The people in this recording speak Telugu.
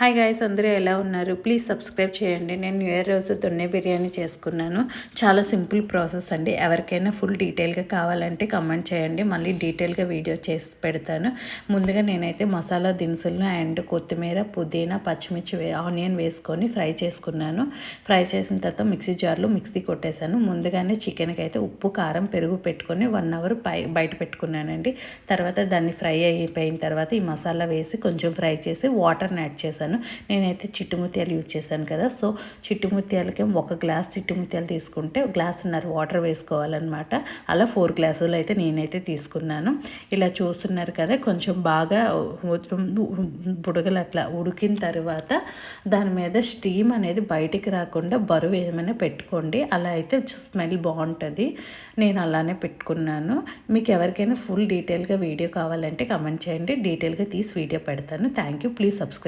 హాయ్ గాయస్ అందరూ ఎలా ఉన్నారు? ప్లీజ్ సబ్స్క్రైబ్ చేయండి. నేను న్యూ ఇయర్ రోజు దొన్నె బిర్యానీ చేసుకున్నాను. చాలా సింపుల్ ప్రాసెస్ అండి. ఎవరికైనా ఫుల్ డీటెయిల్గా కావాలంటే కమెంట్ చేయండి. మళ్ళీ డీటెయిల్గా వీడియో చేసి పెడతాను. ముందుగా నేనైతే మసాలా దినుసులు అండ్ కొత్తిమీర పుదీనా పచ్చిమిర్చి ఆనియన్ వేసుకొని ఫ్రై చేసుకున్నాను. ఫ్రై చేసిన తర్వాత మిక్సీ జార్లో మిక్సీ కొట్టేశాను. ముందుగానే చికెన్కి అయితే ఉప్పు కారం పెరుగు పెట్టుకొని వన్ అవర్ పై బయట పెట్టుకున్నానండి. తర్వాత దాన్ని ఫ్రై అయిపోయిన తర్వాత ఈ మసాలా వేసి కొంచెం ఫ్రై చేసి వాటర్ని యాడ్ చేశాను. చేశాను. నేనైతే చిట్టుముత్యాలు యూజ్ చేశాను కదా. సో చిట్టుముత్యాలకి ఒక గ్లాస్ చిట్టుముత్యాలు తీసుకుంటే గ్లాసున్నర వాటర్ వేసుకోవాలన్నమాట. అలా ఫోర్ గ్లాసులు అయితే నేనైతే తీసుకున్నాను. ఇలా చూస్తున్నారు కదా కొంచెం బాగా బుడగలు అట్లా ఉడికిన తర్వాత దాని మీద స్టీమ్ అనేది బయటికి రాకుండా బరువు ఏమైనా పెట్టుకోండి. అలా అయితే స్మెల్ బాగుంటుంది. నేను అలానే పెట్టుకున్నాను. మీకు ఎవరికైనా ఫుల్ డీటెయిల్గా వీడియో కావాలంటే కమెంట్ చేయండి. డీటెయిల్గా తీసి వీడియో పెడతాను. Thank you. Please subscribe